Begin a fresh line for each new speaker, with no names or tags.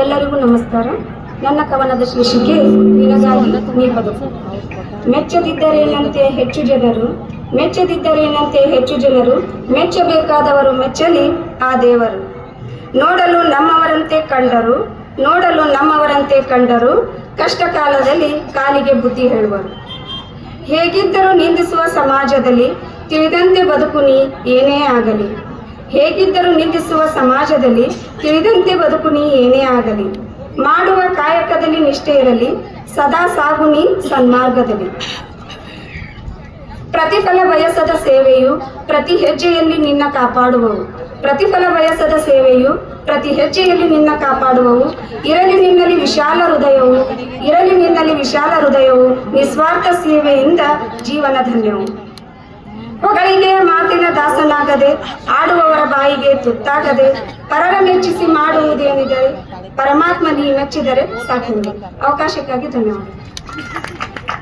ಎಲ್ಲರಿಗೂ ನಮಸ್ಕಾರ. ನನ್ನ ಕವನದ ಶೀರ್ಷಿಕೆ ಮೆಚ್ಚದಿದ್ದರೇನಂತೆ ಹೆಚ್ಚು ಜನರು? ಮೆಚ್ಚದಿದ್ದರೇನಂತೆ ಹೆಚ್ಚು ಜನರು? ಮೆಚ್ಚಬೇಕಾದವರು ಮೆಚ್ಚಲಿ ಆ ದೇವರು. ನೋಡಲು ನಮ್ಮವರಂತೆ ಕಂಡರು, ನೋಡಲು ನಮ್ಮವರಂತೆ ಕಂಡರು ಕಷ್ಟ ಕಾಲದಲ್ಲಿ ಕಾಲಿಗೆ ಬುದ್ಧಿ ಹೇಳುವರು. ಹೇಗಿದ್ದರೂ ನಿಂದಿಸುವ ಸಮಾಜದಲ್ಲಿ ತಿಳಿದಂತೆ ಬದುಕು ನೀ ಏನೇ ಆಗಲಿ. ಹೇಗಿದ್ದರೂ ನಿಂದಿಸುವ ಸಮಾಜದಲ್ಲಿ ತಿಳಿದಂತೆ ಬದುಕು ನೀ ಏನೇ ಆಗಲಿ. ಮಾಡುವ ಕಾಯಕದಲ್ಲಿ ನಿಷ್ಠೆ ಇರಲಿ, ಸದಾ ಸಾಗು ನೀ ಸನ್ಮಾರ್ಗದಲ್ಲಿ. ಪ್ರತಿಫಲ ವಯಸ್ಸದ ಸೇವೆಯು ಪ್ರತಿ ಹೆಜ್ಜೆಯಲ್ಲಿ ನಿನ್ನ ಕಾಪಾಡುವವು. ಪ್ರತಿಫಲ ವಯಸ್ಸದ ಸೇವೆಯು ಪ್ರತಿ ಹೆಜ್ಜೆಯಲ್ಲಿ ನಿನ್ನ ಕಾಪಾಡುವವು. ಇರಲಿ ನಿನ್ನಲ್ಲಿ ವಿಶಾಲ ಹೃದಯವು, ಇರಲಿ ನಿನ್ನಲ್ಲಿ ವಿಶಾಲ ಹೃದಯವು, ನಿಸ್ವಾರ್ಥ ಸೇವೆಯಿಂದ ಜೀವನ ಧನ್ಯವು. ಮಾತಿನ ದಾಸನಾಗದೆ ಆಡುವವರ ಬಾಯಿಗೆ ತುತ್ತಾಗದೆ ಪರರ ಮೆಚ್ಚಿಸಿ ಮಾಡುವುದೇನಿದೆ? ಪರಮಾತ್ಮ ನೀ ಮೆಚ್ಚಿದರೆ ಸಾಕು ಅವಕಾಶಕ್ಕಾಗಿ ಧನ್ಯವಾದ.